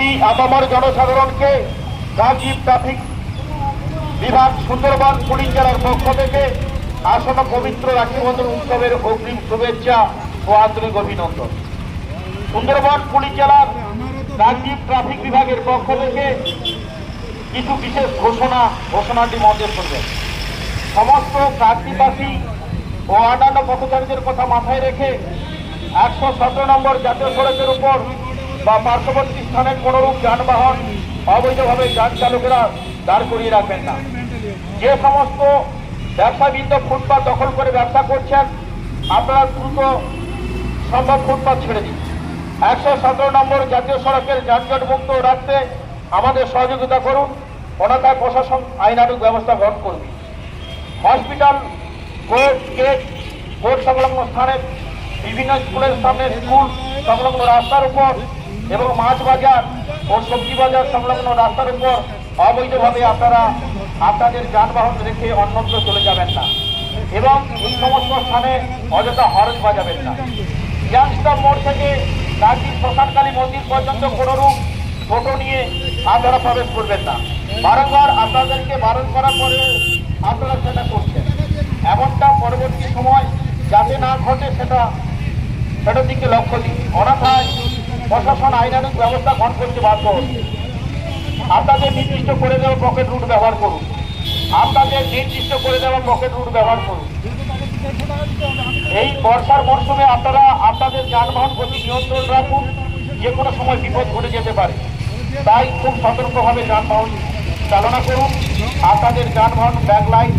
উপস্থিতি আপামর জনসাধারণকে রাজীব ট্রাফিক বিভাগ সুন্দরবন পুলিশ জেলার পক্ষ থেকে আসন্ন পবিত্র রাখি বন্ধন উৎসবের অগ্রিম শুভেচ্ছা ও আন্তরিক অভিনন্দন। সুন্দরবন পুলিশ জেলার রাজীব ট্রাফিক বিভাগের পক্ষ থেকে কিছু বিশেষ ঘোষণা, ঘোষণাটি মধ্যে করবেন সমস্ত কাকদ্বীপবাসী ও অন্যান্য পথচারীদের কথা মাথায় রেখে একশো সতেরো নম্বর জাতীয় সড়কের উপর বা পার্শ্ববর্তী স্থানের কোনোরূপ যানবাহন অবৈধভাবে যান চালকেরা দাঁড় করিয়ে রাখবেন না। যে সমস্ত ব্যবসাবৃন্দ ফুটপাত দখল করে ব্যবসা করছেন, আপনারা দ্রুত সম্ভব ফুটপাত ছেড়ে দিন। একশো সতেরো নম্বর জাতীয় সড়কের যানজট মুক্ত রাখতে আমাদের সহযোগিতা করুন অনাথায় প্রশাসন আইনানুগ ব্যবস্থা গ্রহণ করবে। হসপিটাল, কোর্ট, গেট, কোর্ট সংলগ্ন স্থানে বিভিন্ন স্কুলের সামনে স্কুল সংলগ্ন রাস্তার উপর এবং মাছ বাজার ও সবজি বাজার সংলগ্ন রাস্তার উপর অবৈধভাবে আপনারা আপনাদের যানবাহন রেখে অন্যত্র চলে যাবেন না। এবং এই সমস্ত স্থানে অযথা হরজ বাজাবেন না। ইয়াংস্টার মোড় থেকে রাজীব শ্মশানকালী মন্দির পর্যন্ত কোনোরূপ টোটো নিয়ে আপনারা প্রবেশ করবেন না। বারংবার আপনাদেরকে বারণ করার পরেও আপনারা সেটা করছেন। এমনটা পরবর্তী সময় যাতে না ঘটে সেটা, সেটার দিকে লক্ষ্য দিন। অনাথায় প্রশাসন আইনানুক ব্যবস্থা গ্রহণ করতে বাধ্য। হচ্ছে আপনাদের নির্দিষ্ট করে দেওয়া পকেট রুট ব্যবহার করুন। আপনাদের নির্দিষ্ট করে দেওয়া পকেট রুট ব্যবহার করুন। এই বর্ষার মরশুমে আপনারা আপনাদের যানবাহন গতি নিয়ন্ত্রণ রাখুন। যে কোনো সময় বিপদ ঘটে যেতে পারে। তাই খুব সতর্কভাবে যানবাহন চালনা করুন। আপনাদের যানবাহন ব্যাকলাইট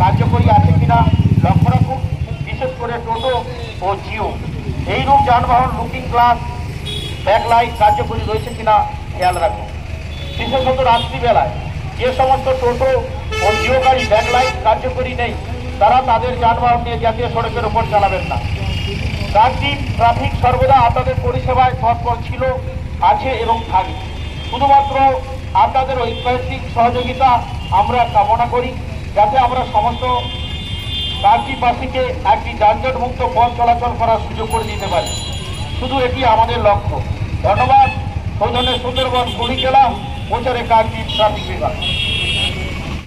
কার্যকরী আছে কিনা লক্ষ্য রাখুন। বিশেষ করে টোটো ও জিও। এইরূপ যানবাহন লুকিং গ্লাস ব্যাকলাইট কার্যকরী রয়েছে কিনা খেয়াল রাখুন বিশেষত রাত্রিবেলায়। যে সমস্ত টোটো ও জিও গাড়ি ব্যাকলাইট কার্যকরী নেই, তারা তাদের যানবাহন নিয়ে জাতীয় সড়কের ওপর চালাবেন না। রাজীব ট্রাফিক সর্বদা আপনাদের পরিষেবায় তৎপর ছিল, আছে এবং থাকবে। শুধুমাত্র আপনাদের ঐতিহাসিক সহযোগিতা আমরা কামনা করি, যাতে আমরা সমস্ত রাজ্যবাসীকে একটি যানজট মুক্ত পথ চলাচল করার সুযোগ করে দিতে পারি। শুধু এটি আমাদের লক্ষ্য। ধন্যবাদ। সৌজন্য সুন্দরবন কুড়ি জেলা প্রচারে কাজ ট্রাফিক বিভাগ।